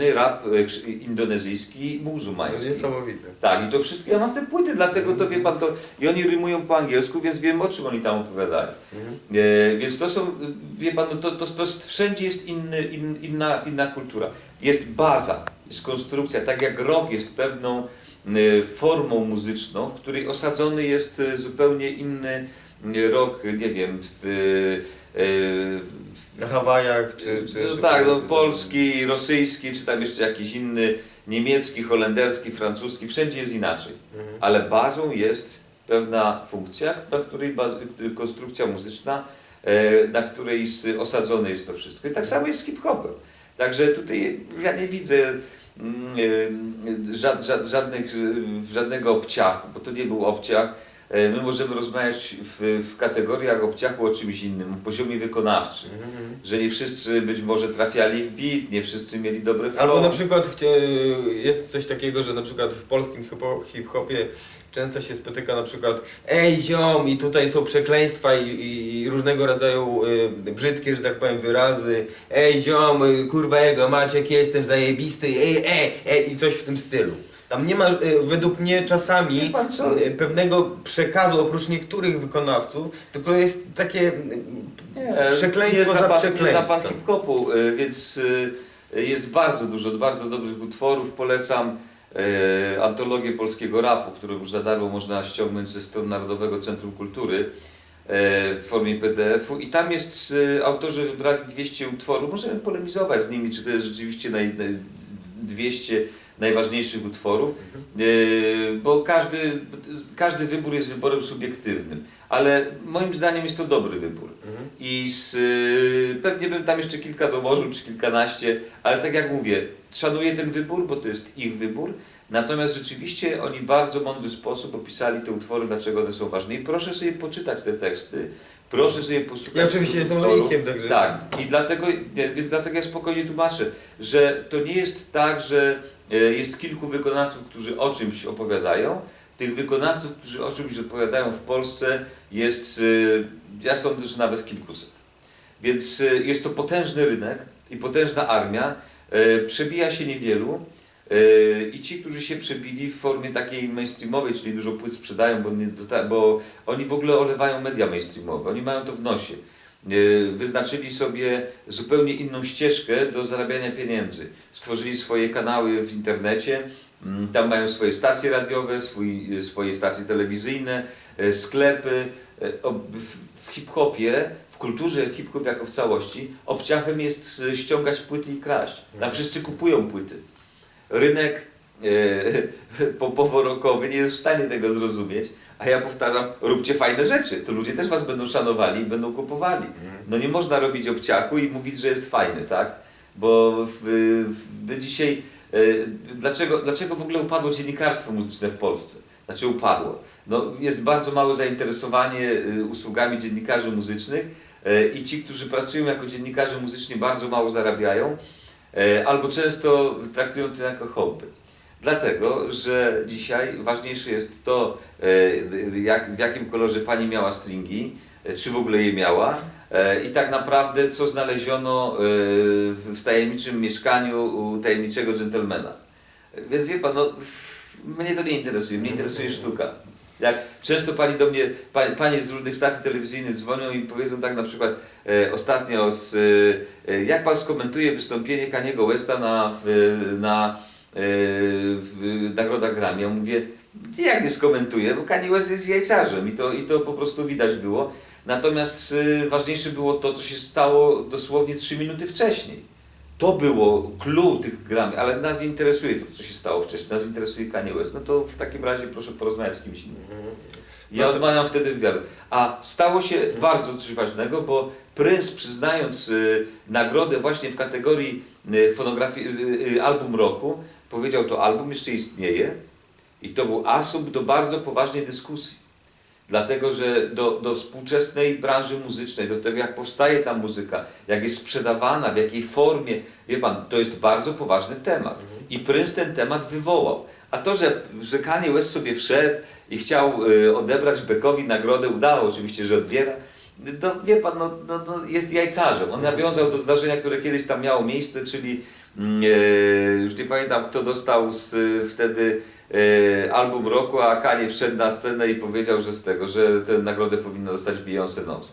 rap e, indonezyjski muzułmański. Niesamowite. Tak, i to wszystko, ja mam te płyty, dlatego to wie pan to, i oni rymują po angielsku, więc wiem o czym oni tam opowiadają. Mhm. E, więc to są, wie pan, no to, to, to jest, wszędzie jest inny, in, inna, inna kultura. Jest baza, jest konstrukcja, tak jak rock jest pewną e, formą muzyczną, w której osadzony jest e, zupełnie inny e, rock, nie wiem, w, w Na Hawajach czy... czy, no tak, no, polski, rosyjski, czy tam jeszcze jakiś inny, niemiecki, holenderski, francuski, wszędzie jest inaczej. Mhm. Ale bazą jest pewna funkcja, na której baz, konstrukcja muzyczna, e, na której osadzone jest to wszystko. I tak samo jest z hip-hopem. Także tutaj ja nie widzę mm, e, żad, żad, żadnych, żadnego obciachu, bo to nie był obciach. E, My możemy rozmawiać w, w kategoriach obciachu o czymś innym, o poziomie wykonawczym Mhm. że nie wszyscy być może trafiali w beat, nie wszyscy mieli dobre flow. Albo na przykład chcie- jest coś takiego, że na przykład w polskim hip-hopie często się spotyka na przykład Ej ziom i tutaj są przekleństwa i, i różnego rodzaju y, brzydkie, że tak powiem, wyrazy Ej ziom, kurwa jego Maciek, jestem zajebisty, ej, ej, ej i coś w tym stylu. Tam nie ma y, według mnie Wie czasami pan co? y, pewnego przekazu oprócz niektórych wykonawców, tylko jest takie y, Nie, przekleństwo nie za Nie hip-hopu, y, więc y, jest bardzo dużo, bardzo dobrych utworów. Polecam y, antologię polskiego rapu, którą już za darmo można ściągnąć ze stron Narodowego Centrum Kultury y, w formie PDF-u i tam jest, y, autorzy wybrali 200 utworów, możemy polemizować z nimi, czy to jest rzeczywiście naj, naj, 200 najważniejszych utworów, y, bo każdy, każdy wybór jest wyborem subiektywnym, ale moim zdaniem jest to dobry wybór. Mhm. I z, y, pewnie bym tam jeszcze kilka dołożył, czy kilkanaście, ale tak jak mówię, szanuję ten wybór, bo to jest ich wybór. Natomiast rzeczywiście oni w bardzo mądry sposób opisali te utwory, dlaczego one są ważne. I proszę sobie poczytać te teksty, proszę sobie posłuchać. Ja oczywiście jestem laikiem, także... Tak, i dlatego, dlatego ja spokojnie tłumaczę, że to nie jest tak, że jest kilku wykonawców, którzy o czymś opowiadają. Tych wykonawców, którzy o czymś opowiadają w Polsce jest, e, ja sądzę, że nawet kilkuset. Więc e, jest to potężny rynek i potężna armia. E, Przebija się niewielu. e, I ci, którzy się przebili w formie takiej mainstreamowej, czyli dużo płyt sprzedają, bo, nie, bo oni w ogóle olewają media mainstreamowe, oni mają to w nosie. E, Wyznaczyli sobie zupełnie inną ścieżkę do zarabiania pieniędzy. Stworzyli swoje kanały w internecie, mm, tam mają swoje stacje radiowe, swój, swoje stacje telewizyjne, e, sklepy. E, w- hip-hopie, w kulturze hip-hop jako w całości, obciachem jest e, ściągać płyty i kraść. Tam wszyscy kupują płyty. Rynek e, popowo-rokowy nie jest w stanie tego zrozumieć, a ja powtarzam, róbcie fajne rzeczy, to ludzie też was będą szanowali i będą kupowali. No nie można robić obciachu i mówić, że jest fajny, tak? Bo w, w, dzisiaj, e, dlaczego, dlaczego w ogóle upadło dziennikarstwo muzyczne w Polsce? Znaczy upadło? No, jest bardzo małe zainteresowanie e, usługami dziennikarzy muzycznych e, i ci, którzy pracują jako dziennikarze muzyczni bardzo mało zarabiają e, albo często traktują to jako hobby. Dlatego, że dzisiaj ważniejsze jest to, e, jak, w jakim kolorze pani miała stringi, e, czy w ogóle je miała e, i tak naprawdę co znaleziono w tajemniczym mieszkaniu u tajemniczego dżentelmena. Więc wie pan, no, mnie to nie interesuje, mnie interesuje sztuka. Jak często pani do mnie, pa- panie z różnych stacji telewizyjnych dzwonią i powiedzą tak na przykład e, ostatnio, z, e, jak pan skomentuje wystąpienie Kaniego Westa na, w, na w nagrodach Grammy. Ja mówię, jak nie skomentuję, bo Kanye West jest jajcarzem i to, i to po prostu widać było. Natomiast e, ważniejsze było to, co się stało dosłownie 3 minuty wcześniej. To było clue tych Grammy, ale nas nie interesuje to, co się stało wcześniej. Nas interesuje Kanye West. No to w takim razie proszę porozmawiać z kimś innym. Mhm. Ja No to- odmawiam wtedy wywiadu. A stało się bardzo coś ważnego, bo Prince przyznając y, nagrodę właśnie w kategorii y, fonografii, y, y, album roku, powiedział to album jeszcze istnieje i to był asumpt do bardzo poważnej dyskusji. Dlatego, że do, do współczesnej branży muzycznej, do tego jak powstaje ta muzyka, jak jest sprzedawana, w jakiej formie, wie pan, to jest bardzo poważny temat. I Prince ten temat wywołał. A to, że, że Kanye West sobie wszedł i chciał y, odebrać Beckowi nagrodę, udało oczywiście, że odbiera, to wie pan, no, no, no, jest jajcarzem. On nawiązał do zdarzenia, które kiedyś tam miało miejsce, czyli Już nie pamiętam kto dostał z, e, wtedy e, album roku, a Kanye wszedł na scenę i powiedział, że z tego, że tę nagrodę powinno dostać Beyoncé Knows.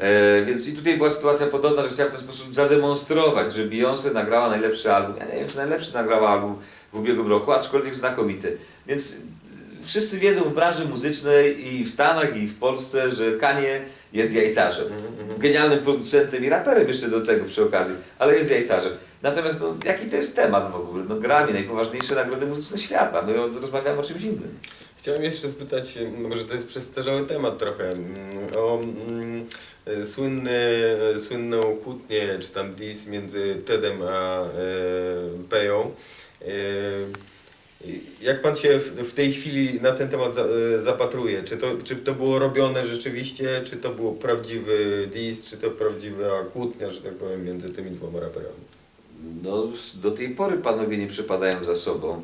E, więc i tutaj była sytuacja podobna, że chciałem w ten sposób zademonstrować, że Beyoncé nagrała najlepszy album. Ja nie wiem, czy najlepszy nagrała album w ubiegłym roku, aczkolwiek znakomity. Więc wszyscy wiedzą w branży muzycznej i w Stanach, i w Polsce, że Kanye jest jajcarzem. Genialnym producentem i raperem jeszcze do tego przy okazji, ale jest jajcarzem. Natomiast no, jaki to jest temat w ogóle? No Grammy, najpoważniejsze nagrody muzyczne świata. My rozmawiamy o czymś innym. Chciałem jeszcze spytać, m, może to jest przestarzały temat trochę, mm, o mm, e, słynne, słynną kłótnię, czy tam dis między Tedem a e, Peją. E, jak pan się w, w tej chwili na ten temat za, e, zapatruje? Czy to, czy to było robione rzeczywiście, czy to było prawdziwy dis, czy to prawdziwa kłótnia, że tak powiem, między tymi dwoma raperami? No, do tej pory panowie nie przepadają za sobą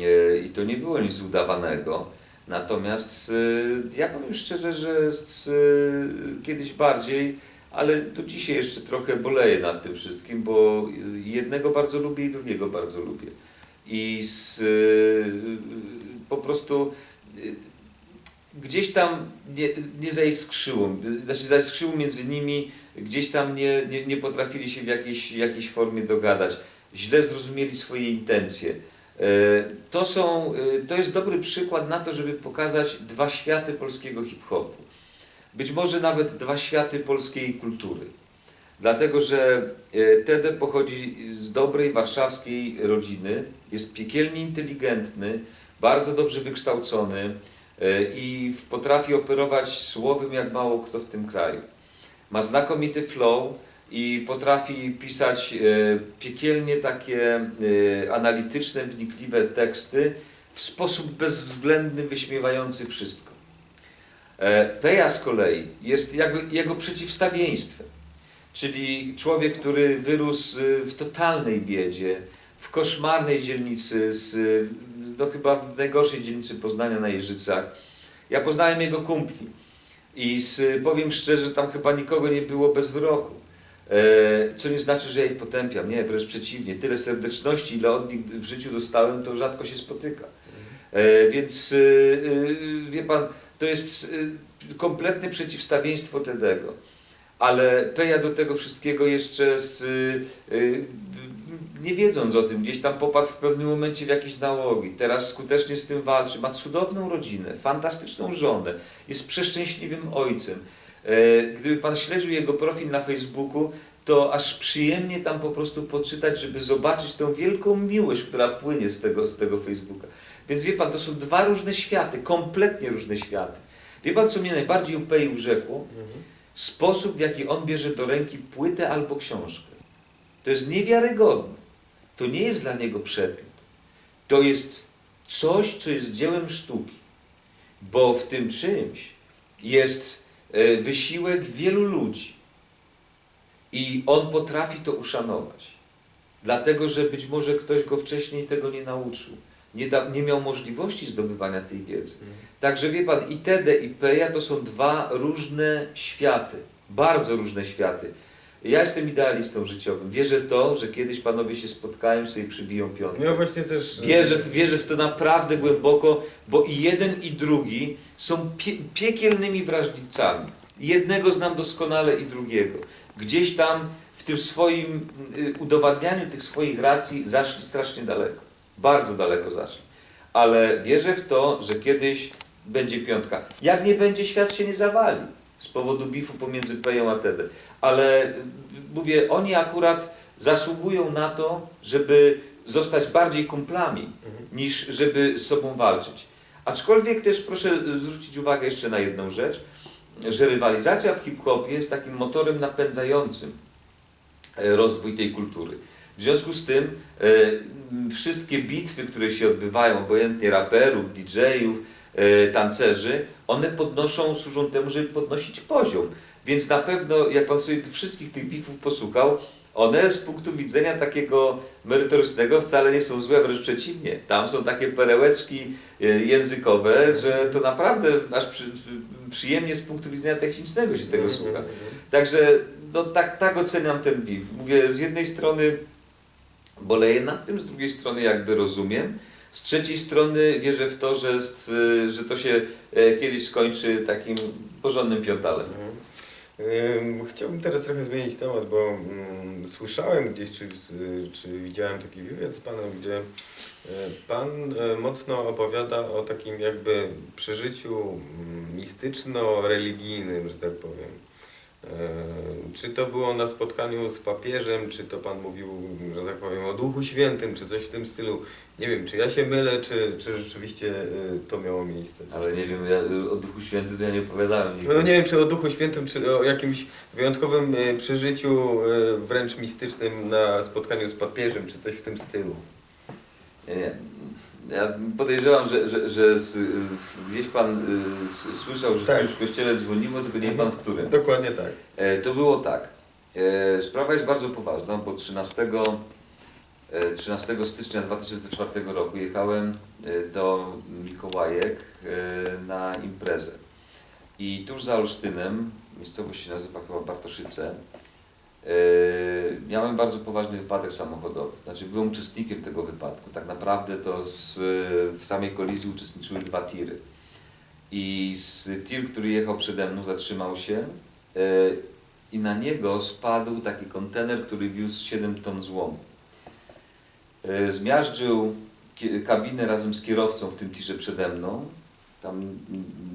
e, i to nie było nic udawanego. Natomiast e, ja powiem szczerze, że z, e, kiedyś bardziej, ale do dzisiaj jeszcze trochę boleję nad tym wszystkim, bo jednego bardzo lubię i drugiego bardzo lubię. I z, po prostu gdzieś tam nie, nie zaiskrzyło, znaczy zaiskrzyło między nimi, gdzieś tam nie, nie, nie potrafili się w jakiejś, jakiejś formie dogadać, źle zrozumieli swoje intencje. E, To, są, e, to jest dobry przykład na to, żeby pokazać dwa światy polskiego hip-hopu. Być może nawet dwa światy polskiej kultury. Dlatego, że e, Tede pochodzi z dobrej warszawskiej rodziny, jest piekielnie inteligentny, bardzo dobrze wykształcony i potrafi operować słowem jak mało kto w tym kraju. Ma znakomity flow i potrafi pisać e, piekielnie takie e, analityczne, wnikliwe teksty w sposób bezwzględny, wyśmiewający wszystko. E, Peja z kolei jest jakby jego przeciwstawieństwem, czyli człowiek, który wyrósł e, w totalnej biedzie, w koszmarnej dzielnicy, z, no chyba w najgorszej dzielnicy Poznania na Jeżycach. Ja poznałem jego kumpli i z, powiem szczerze, tam chyba nikogo nie było bez wyroku. E, co nie znaczy, że ja ich potępiam. Nie, wręcz przeciwnie. Tyle serdeczności, ile od nich w życiu dostałem, to rzadko się spotyka. E, więc e, e, wie pan, to jest e, kompletne przeciwstawieństwo Tedego. Ale Peja do tego wszystkiego jeszcze z, e, e, nie wiedząc o tym, gdzieś tam popadł w pewnym momencie w jakieś nałogi. Teraz skutecznie z tym walczy. Ma cudowną rodzinę, fantastyczną żonę, jest przeszczęśliwym ojcem. E, Gdyby pan śledził jego profil na Facebooku, to aż przyjemnie tam po prostu poczytać, żeby zobaczyć tą wielką miłość, która płynie z tego, z tego Facebooka. Więc wie pan, to są dwa różne światy, kompletnie różne światy. Wie pan, co mnie najbardziej upei urzekło? Sposób, w jaki on bierze do ręki płytę albo książkę. To jest niewiarygodne. To nie jest dla niego przedmiot. To jest coś, co jest dziełem sztuki. Bo w tym czymś jest e, wysiłek wielu ludzi. I on potrafi to uszanować. Dlatego, że być może ktoś go wcześniej tego nie nauczył. Nie, da, nie miał możliwości zdobywania tej wiedzy. Także wie pan, i Tede, i Peja to są dwa różne światy. Bardzo różne światy. Ja jestem idealistą życiowym. Wierzę to, że kiedyś panowie się spotkają, sobie przybiją piątkę. Ja właśnie też... Wierzę, wierzę w to naprawdę głęboko, bo i jeden i drugi są pie, piekielnymi wrażliwcami. Jednego znam doskonale i drugiego. Gdzieś tam w tym swoim y, udowadnianiu tych swoich racji zaszli strasznie daleko. Bardzo daleko zaszli. Ale wierzę w to, że kiedyś będzie piątka. Jak nie będzie, świat się nie zawali z powodu bifu pomiędzy Peją a Tedem. Ale y, mówię, oni akurat zasługują na to, żeby zostać bardziej kumplami, niż żeby z sobą walczyć. Aczkolwiek też proszę zwrócić uwagę jeszcze na jedną rzecz, że rywalizacja w hip-hopie jest takim motorem napędzającym e, rozwój tej kultury. W związku z tym e, wszystkie bitwy, które się odbywają, obojętnie raperów, DJ-ów, tancerzy, one podnoszą, służą temu, żeby podnosić poziom. Więc na pewno, jak pan sobie wszystkich tych bitwów posłuchał, one z punktu widzenia takiego merytorycznego wcale nie są złe, wręcz przeciwnie. Tam są takie perełeczki e, językowe, że to naprawdę aż przy, przyjemnie z punktu widzenia technicznego się tego słucha. Także no, tak, tak oceniam ten beef. Mówię, z jednej strony boleję nad tym, z drugiej strony jakby rozumiem. Z trzeciej strony wierzę w to, że, że to się e, kiedyś skończy takim porządnym piątalem. Mhm. Ym, Chciałbym teraz trochę zmienić temat, bo mm, słyszałem gdzieś, czy, czy widziałem taki wywiad z Panem, gdzie e, Pan e, mocno opowiada o takim jakby przeżyciu mm, mistyczno-religijnym, że tak powiem. E, Czy to było na spotkaniu z papieżem, czy to Pan mówił, że tak powiem, o Duchu Świętym, czy coś w tym stylu. Nie wiem, czy ja się mylę, czy, czy rzeczywiście e, to miało miejsce. Ale nie wiem, ja o Duchu Świętym ja nie opowiadałem nigdy. no nie wiem, czy o Duchu Świętym, czy o jakimś wyjątkowym e, przeżyciu, wręcz mistycznym na spotkaniu z papieżem, czy coś w tym stylu. Nie, nie. Ja podejrzewam, że, że, że z, gdzieś Pan y, słyszał, że Tak. w którymś kościele dzwonimy, tylko nie Pan w którym. Dokładnie tak. E, To było tak. E, Sprawa jest bardzo poważna, bo 13, e, 13 stycznia 2004 roku jechałem e, do Mikołajek e, na imprezę. I tuż za Olsztynem, miejscowość się nazywa chyba Bartoszyce, miałem bardzo poważny wypadek samochodowy. Znaczy byłem uczestnikiem tego wypadku. Tak naprawdę to z, w samej kolizji uczestniczyły dwa tiry. I z tir, który jechał przede mną, zatrzymał się e, i na niego spadł taki kontener, który wiózł 7 ton złomu. E, Zmiażdżył kabinę razem z kierowcą w tym tirze przede mną. Tam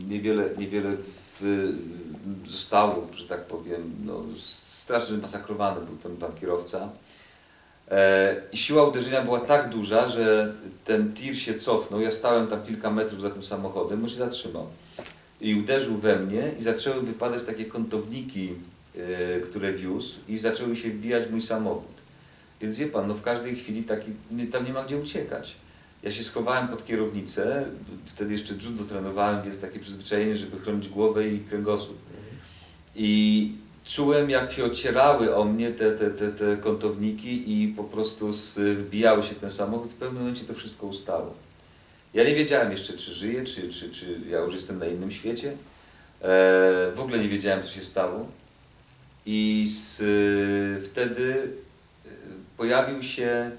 niewiele, niewiele w, zostało, że tak powiem. No, strasznie masakrowany był ten pan kierowca. E, I siła uderzenia była tak duża, że ten tir się cofnął. Ja stałem tam kilka metrów za tym samochodem, on się zatrzymał. I uderzył we mnie i zaczęły wypadać takie kątowniki, e, które wiózł i zaczęły się wbijać mój samochód. Więc wie pan, no w każdej chwili taki, tam nie ma gdzie uciekać. Ja się schowałem pod kierownicę, wtedy jeszcze judo trenowałem, więc takie przyzwyczajenie, żeby chronić głowę i kręgosłup. I czułem, jak się ocierały o mnie te, te, te, te kątowniki i po prostu wbijały się ten samochód. W pewnym momencie to wszystko ustało. Ja nie wiedziałem jeszcze, czy żyję, czy, czy, czy ja już jestem na innym świecie. E, w ogóle nie wiedziałem, co się stało. I z, wtedy e, pojawił się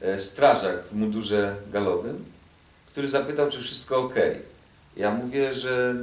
e, strażak w mundurze galowym, który zapytał, czy wszystko ok. Ja mówię, że